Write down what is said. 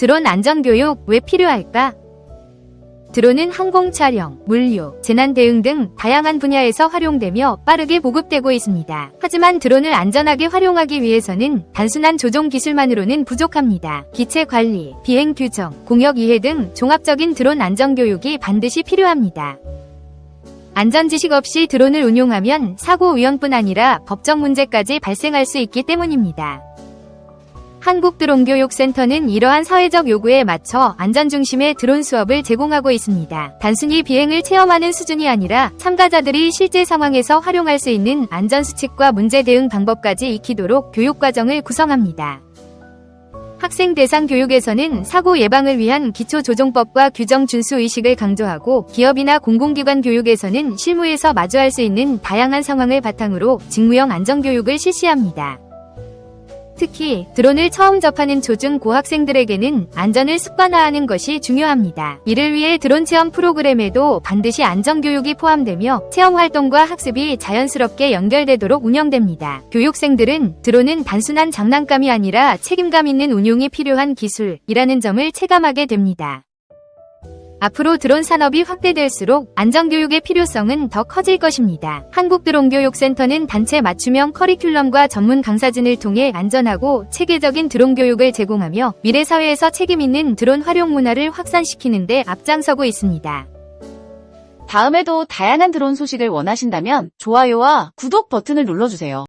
드론 안전교육 왜 필요할까? 드론은 항공 촬영, 물류, 재난 대응 등 다양한 분야에서 활용되며 빠르게 보급되고 있습니다. 하지만 드론을 안전하게 활용하기 위해서는 단순한 조종 기술만으로는 부족합니다. 기체 관리, 비행 규정, 공역 이해 등 종합적인 드론 안전 교육이 반드시 필요합니다. 안전 지식 없이 드론을 운용하면 사고 위험뿐 아니라 법적 문제까지 발생할 수 있기 때문입니다. 한국드론교육센터는 이러한 사회적 요구에 맞춰 안전 중심의 드론 수업을 제공하고 있습니다. 단순히 비행을 체험하는 수준이 아니라 참가자들이 실제 상황에서 활용할 수 있는 안전 수칙과 문제 대응 방법까지 익히도록 교육 과정을 구성합니다. 학생 대상 교육에서는 사고 예방을 위한 기초 조종법과 규정 준수 의식을 강조하고 기업이나 공공기관 교육에서는 실무에서 마주할 수 있는 다양한 상황을 바탕으로 직무형 안전 교육을 실시합니다. 특히 드론을 처음 접하는 초중 고학생들에게는 안전을 습관화하는 것이 중요합니다. 이를 위해 드론 체험 프로그램에도 반드시 안전교육이 포함되며 체험 활동과 학습이 자연스럽게 연결되도록 운영됩니다. 교육생들은 드론은 단순한 장난감이 아니라 책임감 있는 운용이 필요한 기술이라는 점을 체감하게 됩니다. 앞으로 드론 산업이 확대될수록 안전교육의 필요성은 더 커질 것입니다. 한국드론교육센터는 단체 맞춤형 커리큘럼과 전문 강사진을 통해 안전하고 체계적인 드론 교육을 제공하며 미래 사회에서 책임있는 드론 활용 문화를 확산시키는 데 앞장서고 있습니다. 다음에도 다양한 드론 소식을 원하신다면 좋아요와 구독 버튼을 눌러주세요.